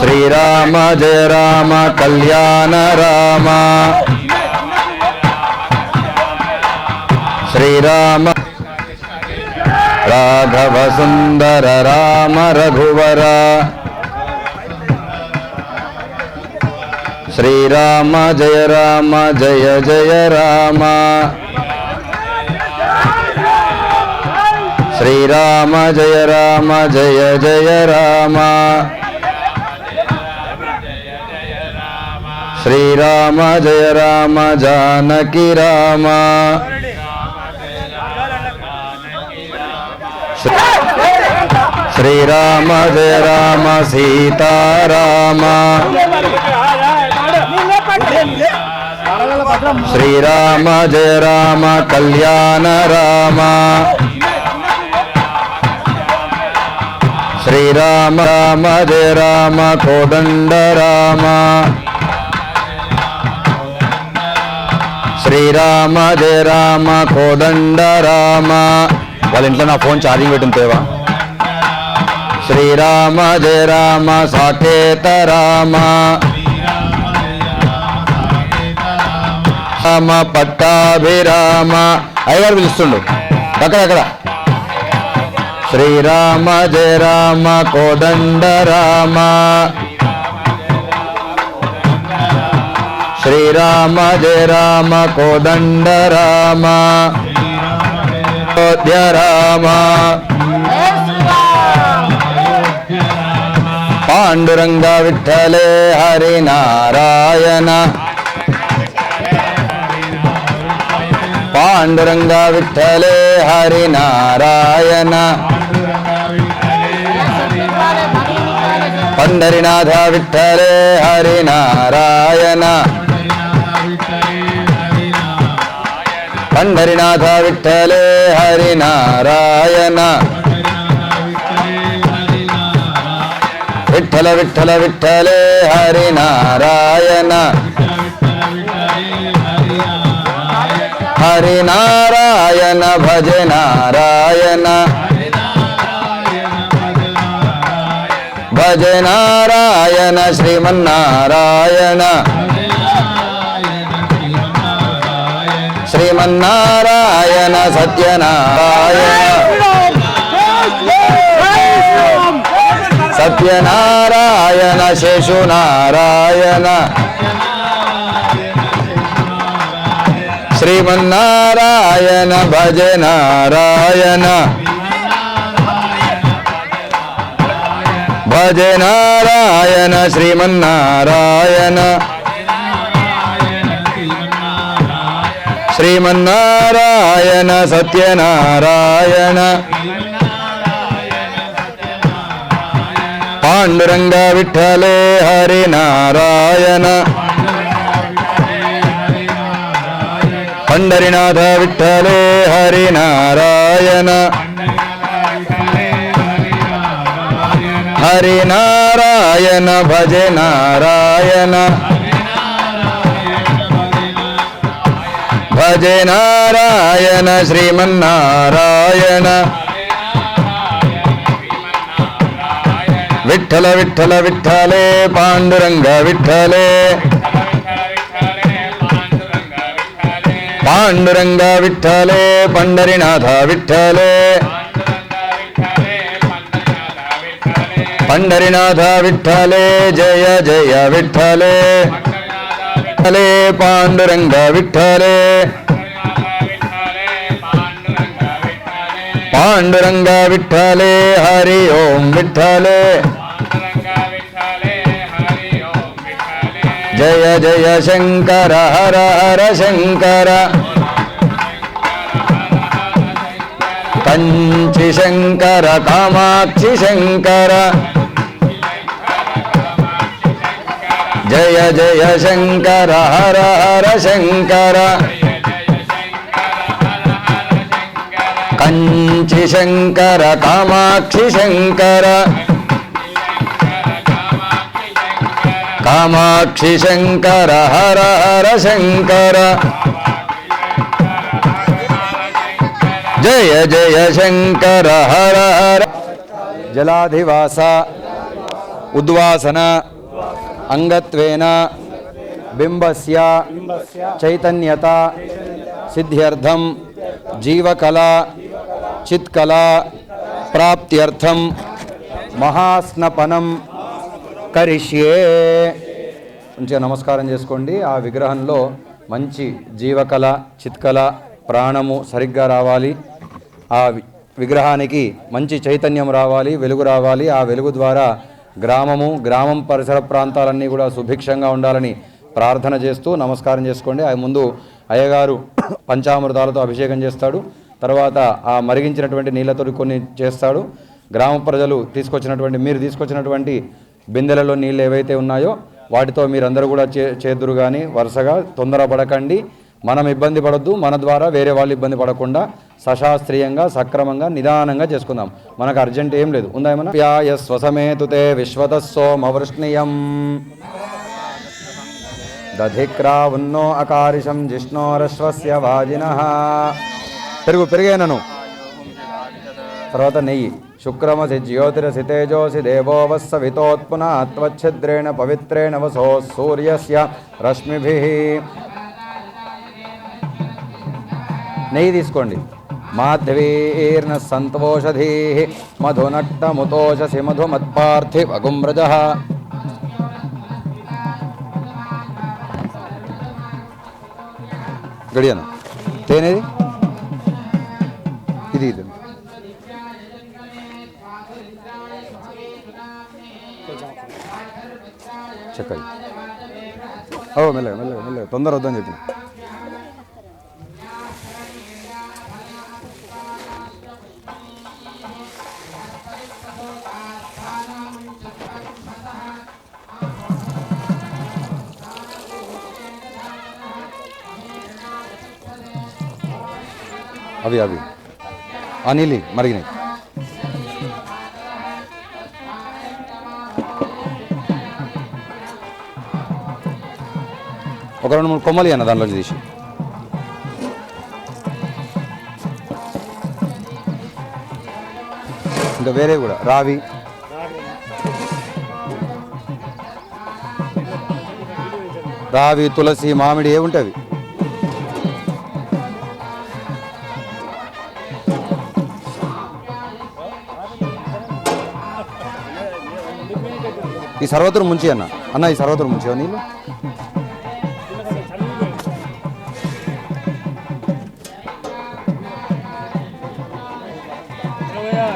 శ్రీరామ జయ రామ కళ్యాణ రామ. శ్రీరామ. రాఘవ సుందర రామ రఘువర. శ్రీరామ జయ రామ జయ జయ రామ. శ్రీరామ జయ రామ జయ జయ రామ. శ్రీరామ జయ రామ జానకి రామ. శ్రీరామ జయ రామ సీతారామ. శ్రీరామ జయ రామ కళ్యాణ రామ. శ్రీరామ రామ జయ రామ కోదండ రామ శ్రీరామ జయ రామ కోదండ రామ. వాళ్ళ ఇంట్లో నా ఫోన్ ఛార్జింగ్ పెట్టిన తేవా శ్రీరామ జయ రామ సాకేత రామ. రామ పట్టాభిరామ. అయ్యగారు పిలుస్తుండు. అక్కడ. శ్రీరామ జయ రామ కోదండ రామ. శ్రీరామ జయ రామ కోదండ రామ అయోధ్య రామ పాండురంగ విఠలే హరినారాయణ పాండురంగ విఠలే హరినారాయణ పండరినాథ విఠలే హరినారాయణ పండరినాథ విఠలే హరినారాయణ విఠల విఠల విఠలే హరినారాయణ హరినారాయణ భజ నారాయణ భజ నారాయణ శ్రీమన్నారాయణ శ్రీమన్నారాయణ సత్యనారాయణ సత్యనారాయణ శేషునారాయణ శ్రీమన్నారాయణ భజ నారాయణ భజ నారాయణ శ్రీమన్నారాయణ శ్రీమన్నారాయణ సత్యనారాయణ పాండురంగ విఠలే హరినారాయణ పండరినాథ విఠలే హరినారాయణ హరినారాయణ భజ నారాయణ భజ నారాయణ శ్రీమన్నారాయణ విఠల విఠల విఠలే పాండురంగ విఠలే పాండురంగ విఠలే పండరినాథ విఠలే పండరినాథ విఠలే జయ జయ విఠలే విఠలే పాండురంగ విఠలే పాండురంగ విఠలే హరి ఓం విఠలే జయ జయ శంకర హర హర శంకర కంచి శంకర కామాక్షి శంకర జయ జయ శంకర హర హర శంకర కంచి శంకర కామాక్షి శంకర కామాక్షి శంకర హర హర శంకర జయ జయ శంకర హర హర జలాధివాస ఉద్వాసన అంగత్వేన బింబస్య చైతన్యత సిద్ధ్యర్థం జీవకళ చిత్కళ ప్రాప్త్యర్థం మహాస్నపనం కరిష్యే. మంచిగా నమస్కారం చేసుకోండి. ఆ విగ్రహంలో మంచి జీవకళ చిత్కళ ప్రాణము సరిగ్గా రావాలి. ఆ విగ్రహానికి మంచి చైతన్యం రావాలి వెలుగు రావాలి. ఆ వెలుగు ద్వారా గ్రామము గ్రామం పరిసర ప్రాంతాలన్నీ కూడా సుభిక్షంగా ఉండాలని ప్రార్థన చేస్తూ నమస్కారం చేసుకోండి. ఆ ముందు అయ్యగారు పంచామృతాలతో అభిషేకం చేస్తాడు. తర్వాత ఆ మరిగించినటువంటి నీళ్ళతో కొన్ని చేస్తాడు. గ్రామ ప్రజలు తీసుకొచ్చినటువంటి మీరు తీసుకొచ్చినటువంటి బిందెలలో నీళ్ళు ఏవైతే ఉన్నాయో వాటితో మీరందరూ కూడా చే చేదురు కానీ వరుసగా తొందరపడకండి. మనం ఇబ్బంది పడద్దు మన ద్వారా వేరే వాళ్ళు ఇబ్బంది పడకుండా సశాస్త్రీయంగా సక్రమంగా నిదానంగా చేసుకుందాం. మనకు అర్జెంట్ ఏం లేదు. ఉందా ఏమన్నా? ప్యాయ స్వసమేతుతే విశ్వత సోమవృష్ణీయం దధిక్రా ఉన్నో అకారిషం జిష్ణోరశ్వస్య వాజిన. పెరుగు పెరిగేనను. తర్వాత నెయ్యి. శుక్రమసి జ్యోతిరసి తేజోసి దేవో వత్సవితోత్పున త్వచ్ఛిద్రేణ పవిత్రేణ వసో సూర్యస్య రశ్మిభి. నెయ్యి తీసుకోండి. మాధ్వీర్ణ సంతోషధీ మధునట్టముతోషసి మధుమత్పార్థివగుమ్రజ గడియన. తేనేది? ఇది ఇది. చెక్క ఓ మెల్లగా మెల్లగా మెల్లగా. తొందర వద్దని చెప్పిన. అవి అవి. అనిలి మరిగినాయి. ఒక రెండు మూడు కొమ్మలు అన్న దాంట్లో తీసి. ఇంకా వేరే కూడా. రావి. రావి తులసి మామిడి ఏ ఉంటుంది ఈ సర్వత్రం ముంచి అన్న అన్న ఈ సర్వత్రం ముంచి నీళ్ళు?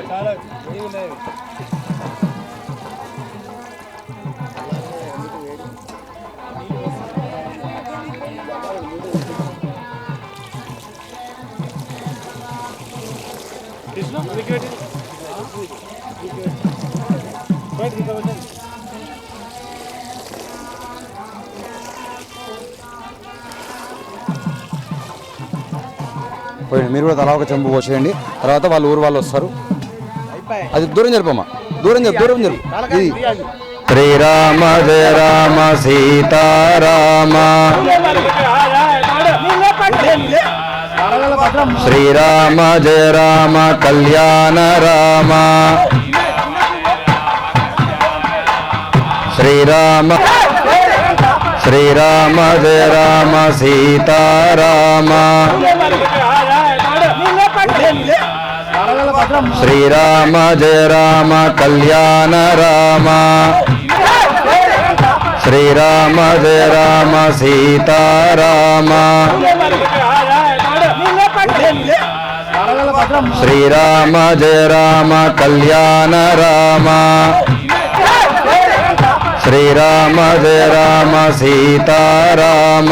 చాలా ఉన్నాయి పోయండి. మీరు కూడా తలా ఒక చెంబు పోసేయండి. తర్వాత వాళ్ళు ఊరు వాళ్ళు వస్తారు. అది దూరం జరిపమ్మా దూరం జరుపు దూరం జరుపు. ఇది. శ్రీరామ జయ రామ సీతారామ. శ్రీరామ జయ రామ కళ్యాణ రామ. శ్రీరామ శ్రీరామ జయ రామ సీతారామ. శ్రీరామ జయ రామ కళ్యాణ రామ. శ్రీరామ జయ రామ సీతారామ శ్రీరామ జయ రామ కళ్యాణ రామ. శ్రీరామ జయ రామ సీతారామ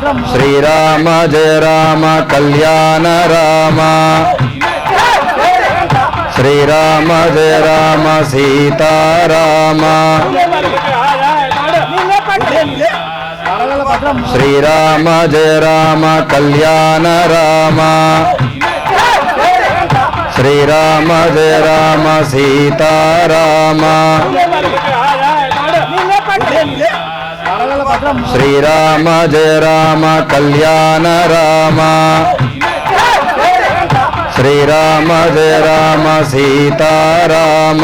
శ్రీరామ జయ రామ కళ్యాణ రామ. శ్రీరామ జయ రామ సీతారామ శ్రీరామ జయ రామ కళ్యాణ రామ. శ్రీరామ జయ రామ సీతారామ శ్రీరామ జయ రామ కళ్యాణ రామ శ్రీరామ జయ రామ సీతారామ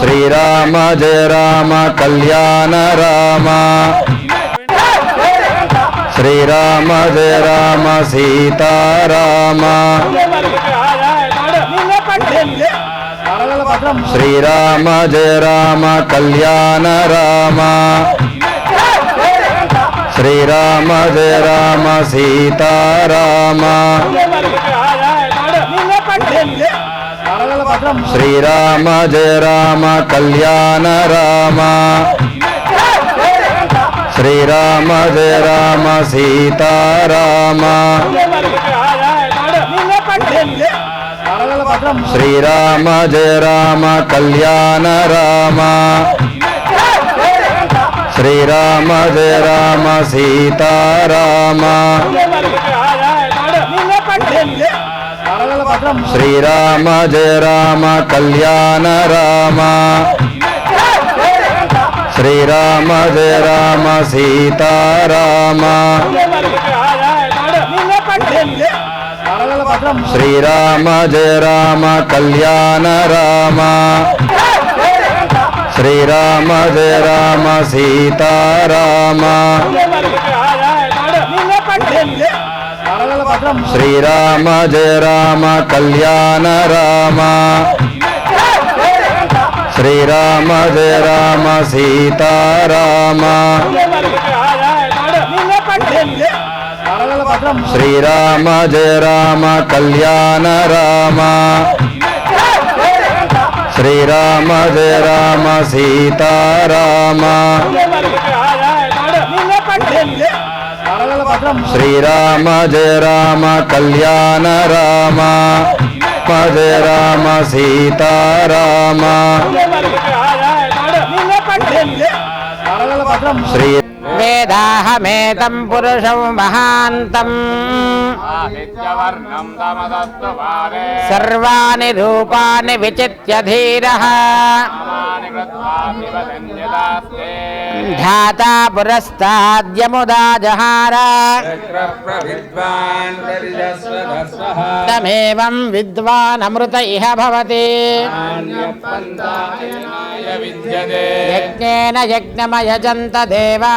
శ్రీరామ జయ రామ కళ్యాణ రామ శ్రీరామ జయ రామ సీతారామ శ్రీరామ జయ రామ కళ్యాణ రామ. శ్రీరామ జయ రామ సీతారామ శ్రీరామ జయ రామ కళ్యాణ రామ. శ్రీరామ జయ రామ సీతారామ శ్రీరామ జయ రామ కళ్యాణ రామ. శ్రీరామ జయ రామ సీతారామ శ్రీరామ జయ రామ కళ్యాణ రామ. శ్రీరామ జయ రామ సీతారామ శ్రీరామ జయ రామ కళ్యాణ రామ. శ్రీరామ జయ రామ సీతారామ శ్రీరామ జయ రామ కళ్యాణ రామ. శ్రీరామ జయ రామ సీతారామ శ్రీరామ జయ రామ కళ్యాణ రామ. శ్రీరామ జయ రామ సీతారామ శ్రీరామ జయ రామ కళ్యాణ రామ. జయ రామ సీతారామ శ్రీ वेदाहमेतम् पुरुषं महान्तम् सर्वाणि रूपाणि विचित्य धीरः। ध्याता पुरस्ताद्यमुदा जहार। तमेवं विद्वानमृत इह भवति। यज्ञेन यज्ञमयजन्त देवा।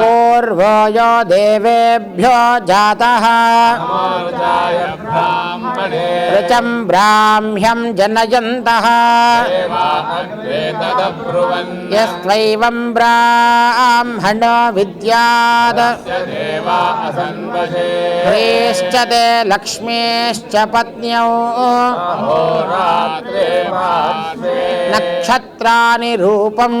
पूर्वयो देवेभ्यो जातः। ऋचं ब्राह्म्यं जनयन्तः। यस्त्वैवं ब्राह्मणो विद्यात्। ह्रीश्च ते लक्ष्मीश्च पत्न्यौ। नक्षत्राणि रूपम्।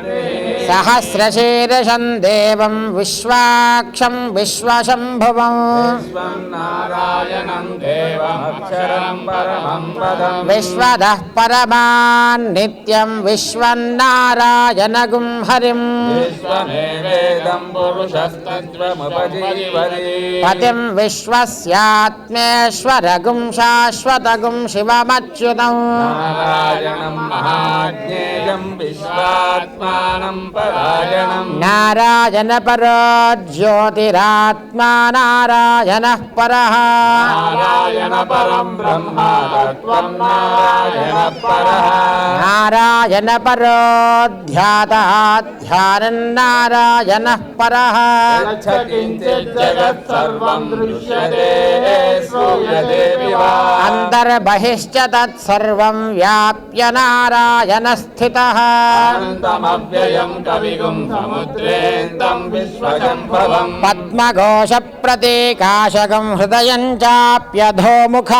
सहस्रशीर्षं देवं विश्वाक्षं विश्वशम्भुवम् विश्वं नारायणं देवमक्षरं परमं पदम् विश्वदः परमान् नित्यं विश्वन्नारायणगुं हरिम् विश्वमेवेदं पुरुषस्तत्त्वमुपजीवति पतिं विश्वस्यात्मेश्वरगुं शाश्वतगुं शिवमच्युतम् नारायणं महाज्ञेयं विश्वात्मानं నారాయణ పరో జ్యోతిరాత్మా నారాయణ పర నారాయణ పరం బ్రహ్మ నారాయణ నారాయణ పర అంతర్బహిశ్చ తత్సర్వం వ్యాప్య నారాయణ స్థిత కవిగుం సముద్రేందం విశ్వశంభవం పద్మఘోష ప్రతీకాశకం హృదయం చాప్యధోముఖ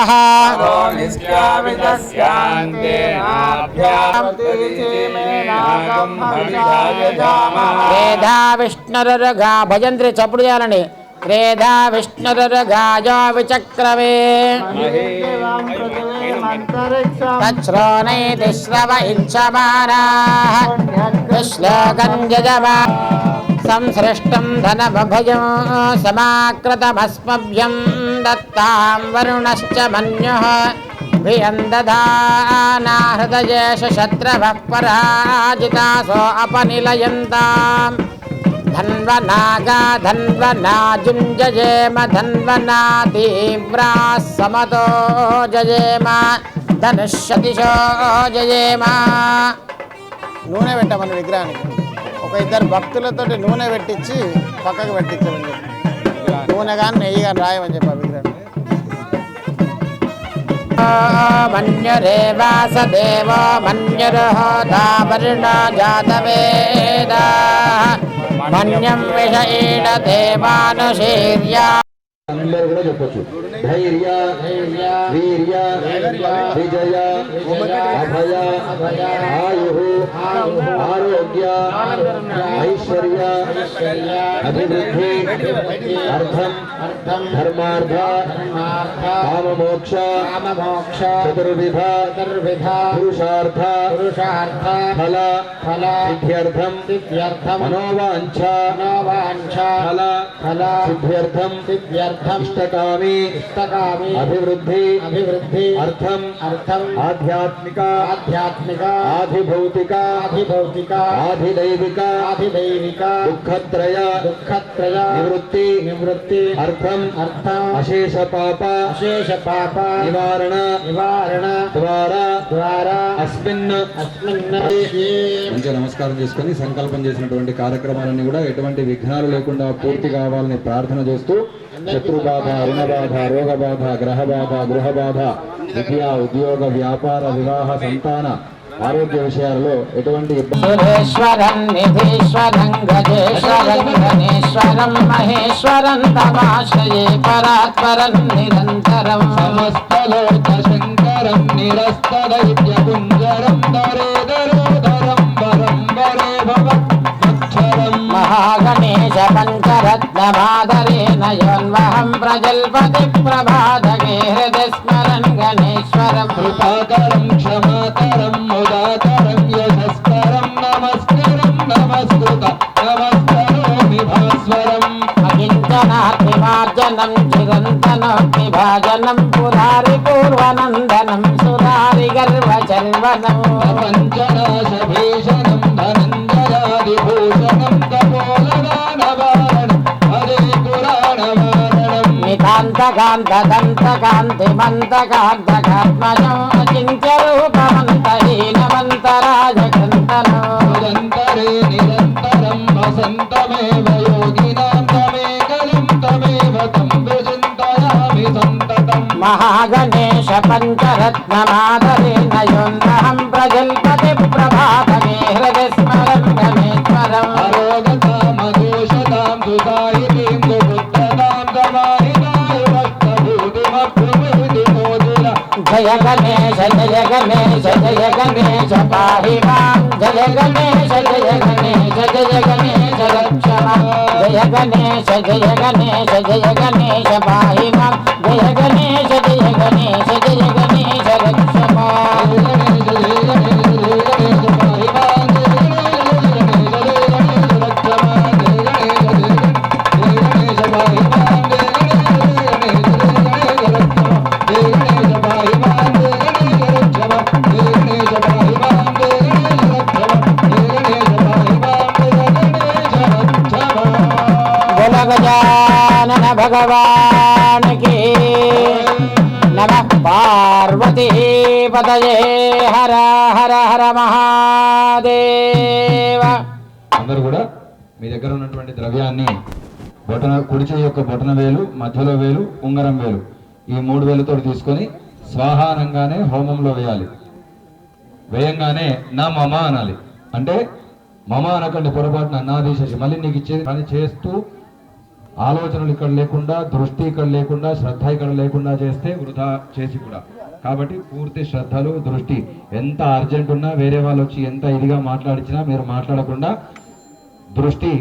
విష్ణురుగా భజంత్రి చప్పుడు చేయాలండి क्रेधा विष्णुर्गाजो विचक्रमे तच्छ्रोणैति श्रव इच्छमानाः श्लोकम् यजमा संसृष्टं धनमभयं समाकृतमस्मभ्यं दत्तां वरुणश्च मन्युः भियन्दधानाहृदयेषु शत्रवः पराजितासो अपनिलयन्ताम् धन्वनागा धन्वनाजुञ्जयेम धन्वना तीव्राः समतो जयेम धनुष्यतिशो जयेम నూనె పెట్టమని విగ్రహానికి ఒక ఇద్దరు భక్తులతోటి నూనె పెట్టించి పక్కకు పెట్టించమని చెప్పి నూనె కానీ నెయ్యి కానీ రాయమని చెప్పి ఆ విగ్రహం మన్యురే వాసదేవో మన్యుర్హోతావర్ణ జాతవేద మన్యం విషయీణ దేవానుశీర్యా అందరూ కూడా చెప్పొచ్చు ధైర్య వీర్య విజయ అభయ ఆయు ఆరోగ్య ఐశ్వర్య అభివృద్ధి అర్థం ధర్మార్థ కామమోక్ష చతుర్విధ పురుషార్థ ఫల సిద్ధ్యర్థం మనోవాంఛ ఫల సిద్ధ్యర్థం ఇష్టకామి అభివృద్ధి అభివృద్ధి అర్థం అర్థం ఆధ్యాత్మిక ఆధ్యాత్మిక ఆధిభౌతిక ఆధిభౌతిక ఆధిదైవిక ఆధిదైవిక దుఃఖత్రయ దుఃఖత్రయ నివృత్తి నివృత్తి అర్థం అర్థం అశేష పాప అశేష పాప నివారణ నివారణ ద్వారా ద్వారా అస్మిన్ అస్మిన్ మంచిగా నమస్కారం చేసుకొని సంకల్పం చేసినటువంటి కార్యక్రమాలన్నీ కూడా ఎటువంటి విఘ్నాలు లేకుండా పూర్తి కావాలని ప్రార్థన చేస్తూ శత్రుబాధ రుణబాధ రోగబాధ గ్రహబాధ గృహబాధ విద్య ఉద్యోగ వ్యాపార వివాహ సంతాన ఆరోగ్య విషయాలలో ఎటువంటి గజేశ్వరం గణేశ్వరం మహేశ్వరం తమాశ్రయే పరాత్పరం నిరంతరం. సమస్తలోక శంకరం నిరస్తదైత్య కుంజరం దరేదరోదరం వరం వరే భవత్సరం మహాగణేశ పంచరత్నమాదరేణ యోన్వహం ప్రజల్పతి ప్రభాతకే హృదయ స్మరన్ గణేశ్వరం. కృపాకరం క్షమాకరం ముదాకరం యశస్కరం నమస్కరం నమస్కృత నమస్కరోమి భాస్వరం. అకించనాత్మిమార్జనం చిరంతనోక్తిభాజనం పురారి పూర్వనందనం సురారి గర్వచర్వనం నితాంతకాంత దంతకాంతి మంతకాంతకాత్మజం అచింత్య నిరంతరే నిరంతరం వసంతమేవ యోగినాం తమేకలం తమేవ తం విచింతయామి సంతతం మహాగణేశ పంచరత్నమాదరేణ యోన్నహం ప్రజల్పతి ప్రభాతమే హృదయ సుబుద్ధతాం సమాహితాయ భక్తభూతిమప్రభూతి మోదిర జయ గణేశ జయ గణేశ జయ గణేశ పాహి మాం జయ గణేశ జయ గణేశ జయ గణేశ రక్ష మాం జయ గణేశ పదయే హర హర హర మహాదేవ. అందరూ కూడా మీ దగ్గర ఉన్నటువంటి ద్రవ్యాన్ని బొటన కుడి చేయి యొక్క బొటన వేలు మధ్యలో వేలు ఉంగరం వేలు ఈ మూడు వేలతో తీసుకొని స్వాహానంగానే హోమంలో వేయాలి. వేయంగానే నా మమ అనాలి. అంటే మమ అనకండి పొరపాటున నా తీసేసి మళ్ళీ నీకు ఇచ్చేది పని చేస్తూ ఆలోచనలు ఇక్కడ లేకుండా దృష్టి ఇక్కడ లేకుండా శ్రద్ధ ఇక్కడ లేకుండా చేస్తే వృధా చేసి కూడా. కాబట్టి పూర్తి శ్రద్ధలు దృష్టి ఎంత అర్జెంట్ ఉన్నా వేరే వాళ్ళు వచ్చి ఎంత ఇదిగా మాట్లాడించినా మీరు మాట్లాడకుండా దృష్టి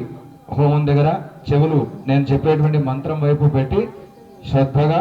హోమం దగ్గర చెవులు నేను చెప్పేటువంటి మంత్రం వైపు పెట్టి శ్రద్ధగా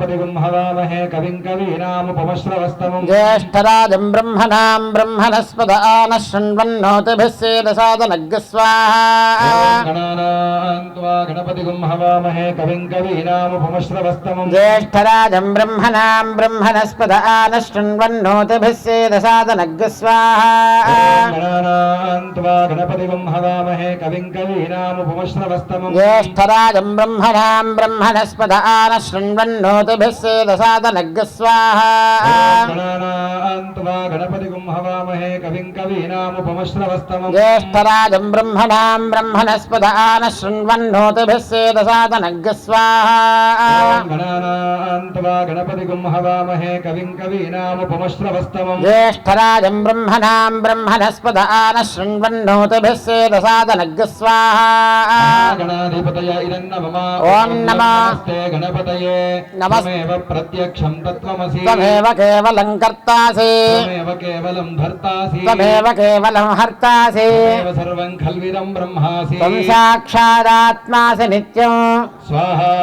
प्रजापतिगुंहवामहे कविं कवीनामुपमश्रवस्तमम् ज्येष्ठराजं ब्रह्मणां ब्रह्मणस्पद आनः शृण्वन्नोतिभिः सेदसादनग्रस्वाहा गणपतिगुंहवामहे कविं कवीनामुपमश्रवस्तमम् ज्येष्ठराजं ब्रह्मणां ब्रह्मणस्पद आनः शृण्वन्नोतिभिः सेदसादनग्रस्वाहा गणपतिगुंहवामहे कविं कवीनामुपमश्रवस्तमम् ज्येष्ठराजं ब्रह्मणां ब्रह्मणस्पद आनः शृण्वन्नोत गणपतिभिः सेदसादनग्रस्वाहा गणपतिगुं हवामहे कविं कवीनामुपमश्रवस्तमम् ज्येष्ठराजं ब्रह्मणां ब्रह्मणस्पदानः शृण्वन्नोतिभिः सेदसादनग्रस्वाहा गणपतिगुं हवामहे कविं कवीनामुपमश्रवस्तमम् ज्येष्ठराजं ब्रह्मणां ब्रह्मणस्पदानः शृण्वन्नोतिभिः सेदसादनग्रस्वाहा गणाधिपतय इदं नमः ॐ नमः गणपतये नमः ప్రత్యక్షం తత్వమసి. తమేవ కేవలం కర్తాసి. తమేవ కేవలం ధర్తాసి. తమేవ కేవలం హర్తాసి. సర్వం ఖల్విదం బ్రహ్మాసి. త్వం సాక్షాదాత్మాసి నిత్యం. స్వాహా.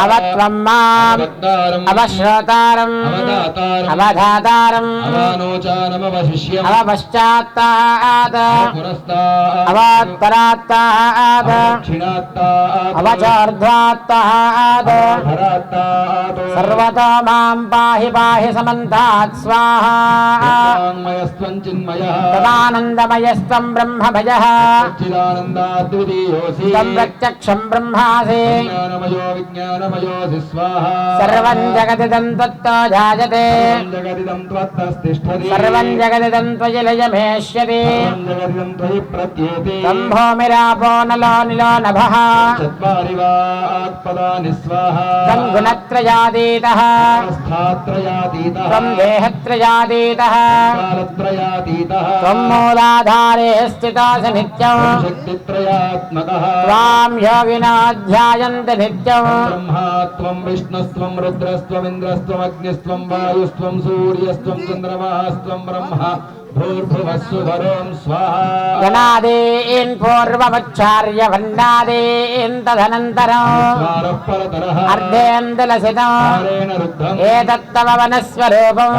అవత్వం మాం. అవచార్ధ్వా. भरात्तात् सर्वतो मां पाहि पाहि समन्तात् स्वाहा तदानन्दमयस्त्वं ब्रह्मभयः तं प्रत्यक्षं ब्रह्मासि सर्वं जगदिदं त्वत्तो जायते सर्वं जगदिदं त्वयि लयमेष्यति तं भूमिरापो नलो निलो नभः चत्वारि वा आत्पदानि स्वाहा तं गुणत्रयातीतः स्थात्रयातीतः त्वं देहत्रयातीतः कालत्रयातीतः त्वं मूलाधारे स्थितोऽसि नित्यम् शक्तित्रयात्मकः त्वां योगिनो ध्यायन्ति नित्यम् ब्रह्मा त्वं विष्णुस्त्वं रुद्रस्त्वमिन्द्रस्त्वमग्निस्त्वं वायुस्त्वं सूर्यस्त्वं चन्द्रमास्त्वं ब्रह्मा भूर्भुवस्सुवरों स्वाहा गणादीन् पूर्वमुच्चार्य वन्नादीन् तदनन्तरम् स्वारः परतरः अर्धेन्दुलसितम् कारेण रुद्धम् एतत्तव वनस्वरूपम्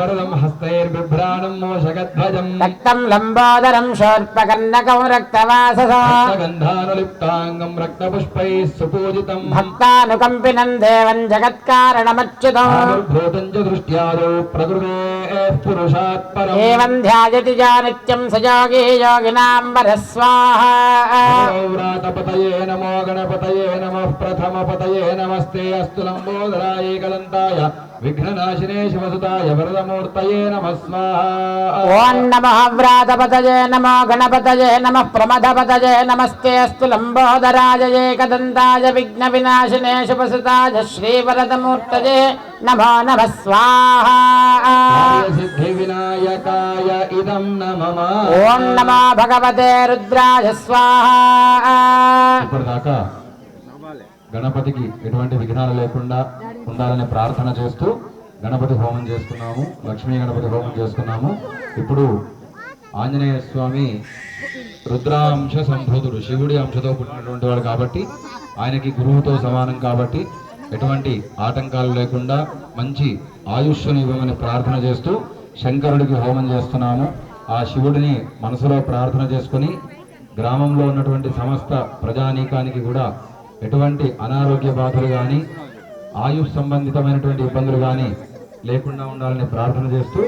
వరదం హస్తైర్బిభ్రాణం మోషగధ్వజం రక్తం లంబోదరం శోర్పకర్ణకం రక్తవాససోగంధానులిప్తాంగం రక్తపుష్పై సుపూజితం భక్తానుకంపినం దేవం జగత్కారణమచ్యుతం భూతం చ దృష్ట్యాదో ప్రకృతే పురుషాత్ పరం ఏవం ధ్యాయతి జా నిత్యం సయోగి యోగినాం వరస్వాహ వ్రాతపతయే నమో గణపతయే నమః ప్రథమపతయే నమస్తే అస్తు లంబోదరాయ కలంతాయ విఘ్ననాశినే శివసుతాయ వరదమూర్తయే నమ ఓం నమ వ్రాతపతయే నమ గణపతయే నమ ప్రమథపతయే నమస్తే అస్తు లంబోదరాజయే కదంతాయ విఘ్న వినాశినే శివసుతాయ శ్రీవరదమూర్తయే నమో నమ సిద్ధి వినాయకాయ ఇదం నమ ఓం నమ భగవతే రుద్రాయ గణపతికి ఎటువంటి విఘ్నాలు లేకుండా ఉండాలని ప్రార్థన చేస్తూ గణపతి హోమం చేసుకున్నాము లక్ష్మీ గణపతి హోమం చేసుకున్నాము ఇప్పుడు ఆంజనేయ స్వామి రుద్రాంశ సంభూతుడు శివుడి అంశతో పుట్టినటువంటి వాడు కాబట్టి ఆయనకి గురువుతో సమానం కాబట్టి ఎటువంటి ఆటంకాలు లేకుండా మంచి ఆయుష్ను ఇవ్వమని ప్రార్థన చేస్తూ శంకరుడికి హోమం చేస్తున్నాము. ఆ శివుడిని మనసులో ప్రార్థన చేసుకొని గ్రామంలో ఉన్నటువంటి సమస్త ప్రజానీకానికి కూడా ఎటువంటి అనారోగ్య బాధలు కానీ ఆయుష్ సంబంధితమైనటువంటి ఇబ్బందులు కానీ లేకుండా ఉండాలని ప్రార్థన చేస్తూ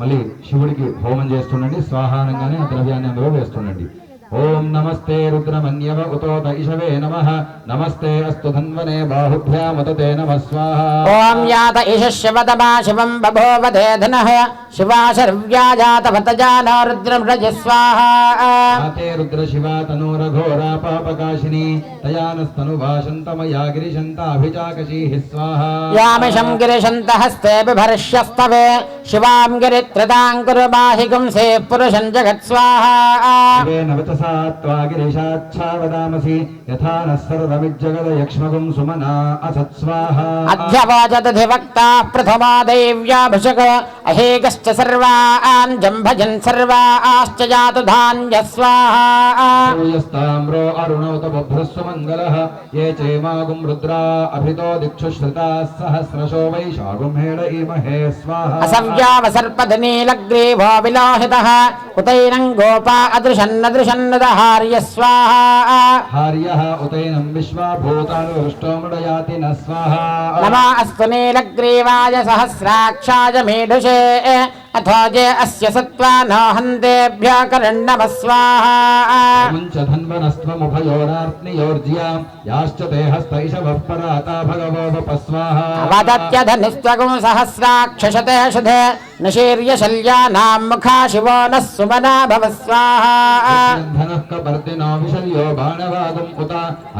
మళ్ళీ శివుడికి హోమం చేస్తుండండి. స్వాహానంగానే ఆ ద్రవ్యాన్ని అందులో వేస్తుండండి. ओम नमस्ते रुद्रमन्यव उतो दैशवे नमः। नमस्ते अस्तु धन्वने बाहुभ्यामुदते नमः स्वाहा। ओम यात इष शिवतमा शिवं धनः। शिवा जात जातभतजा न रुद्रं रज स्वाहा। ते रुद्रशिवा तनूरघोरा पापकाशिनी तया नस्तनुभाषन्तमया गिरिशन्ताभिचाकशीः हस्ते बिभर्ष्यस्तवे। शिवां गिरित्रदां कुरु पुरुषं जगत्स्वाहा మనసా త్వాగిరిషాచ్ఛావదామసి యథా నః సర్వమిజ్జగద యక్ష్మగం సుమనా అసత్స్వాహా అధ్యవాచదధి వక్త ప్రథమా దేవ్యాభిషక అహేగశ్చ సర్వాన్ జంభజన్ సర్వాశ్చ జాతు ధాన్యస్వాహా యూయస్తామ్రో అరుణౌత బభ్రస్సు మంగళః గోపా అదృశన్నదృశన్ अदृशन्नदृशन्नदहार्य स्वाहा हार्यः उतैनं विश्वा न स्वाहा नमो अस्तु नीलग्रीवाय सहस्राक्षाय मेढुषे। अथो जे अस्य सत्त्वा नो हन्तेभ्य करण्डमः स्वाहा मुञ्च धन्वनस्त्वमुभयोरार्त्नियोर्ज्यां याश्च ते हस्तैषवः पराता भगवो वपस्वाहा अवदत्यधनिस्त्वगुं सहस्राक्षशते शुधे नशीर्यशल्यानां मुखा शिवो नः सुमना भव स्वाहा धनः कपर्दिनो विशल्यो बाणवागुम् उत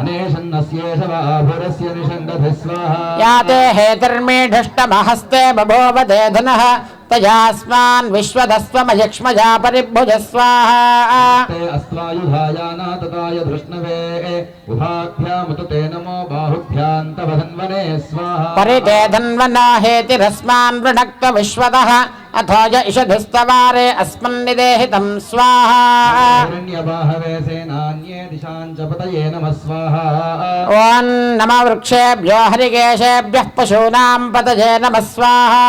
अनेशन्नस्येष वाभुरस्य निषङ्गभिः स्वाहा या ते हेतिर्मीढष्टमहस्ते बभूवते धनः तजास्मान् विश्वदस्वमयक्ष्मजा परिभुज स्वाहा धृष्णवे उभाभ्यामुत ते नमो बाहुभ्यान्तवधन्वने स्वाहा। परिते धन्वना वृणक्त विश्वतः अथोज इषधुस्तवारे अस्मन्निदेहितं स्वाहाण्यबाहवे सेनान्ये दिशाञ्च पतये नमः स्वाहा। ॐ नमः वृक्षेभ्यो हरिकेशेभ्यः पशूनां पतये नमः स्वाहा।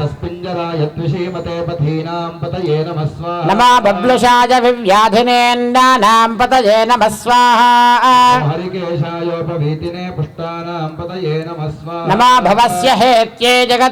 सस्पिञ्जर नमः बब्लुषाय विव्याधिनेन्नानां पतये नमः स्वाहा हरिकेशायोपवीतिने पुष्टानां पतये नमः स्वाहा नमो भवस्य हेत्ये जगत्